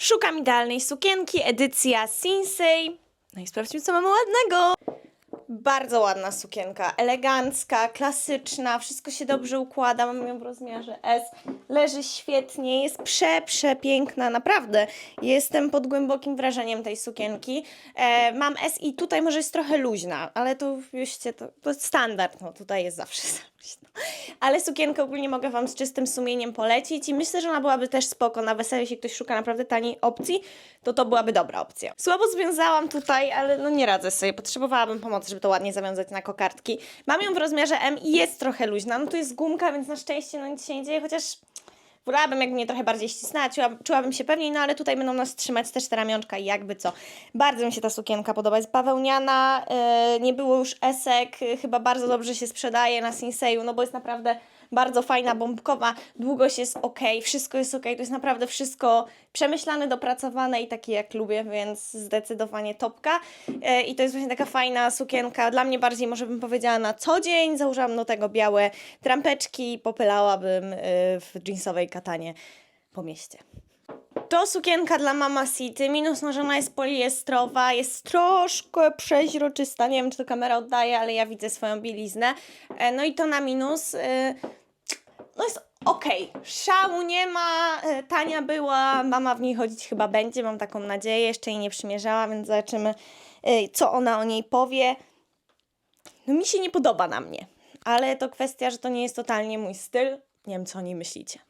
Szukam idealnej sukienki, edycja Sinsei. No i sprawdźmy, co mamy ładnego. Bardzo ładna sukienka, elegancka, klasyczna, wszystko się dobrze układa, mam ją w rozmiarze S, leży świetnie, jest prze, przepiękna, naprawdę. Jestem pod głębokim wrażeniem tej sukienki. E, mam S i tutaj może jest trochę luźna, ale to wiecie, to, to standard, no tutaj jest zawsze. Ale sukienkę ogólnie mogę Wam z czystym sumieniem polecić i myślę, że ona byłaby też spoko na wesele, jeśli ktoś szuka naprawdę taniej opcji, to to byłaby dobra opcja. Słabo związałam tutaj, ale no nie radzę sobie, potrzebowałabym pomocy, żeby to ładnie zawiązać na kokardki. Mam ją w rozmiarze M i jest trochę luźna, no tu jest gumka, więc na szczęście no nic się nie dzieje, chociaż wolałabym, jak mnie trochę bardziej ścisnęła, czuła, czułabym się pewniej, no ale tutaj będą nas trzymać też te ramionczka i jakby co. Bardzo mi się ta sukienka podoba, jest bawełniana, yy, nie było już esek, yy, chyba bardzo dobrze się sprzedaje na Sinseju, no bo jest naprawdę bardzo fajna, bombkowa, długość jest ok, wszystko jest ok, to jest naprawdę wszystko przemyślane, dopracowane i takie jak lubię, więc zdecydowanie topka. E, I to jest właśnie taka fajna sukienka, dla mnie bardziej może bym powiedziała na co dzień, założyłam do tego białe trampeczki popylałabym e, w jeansowej katanie po mieście. To sukienka dla Mama City, minus no, jest poliestrowa, jest troszkę przeźroczysta, nie wiem czy to kamera oddaje, ale ja widzę swoją bieliznę. E, No i to na minus. e, No jest okej, szału nie ma, e, tania była, mama w niej chodzić chyba będzie, mam taką nadzieję, jeszcze jej nie przymierzała, więc zobaczymy co ona o niej powie. No mi się nie podoba na mnie, ale to kwestia, że to nie jest totalnie mój styl, nie wiem co o niej myślicie.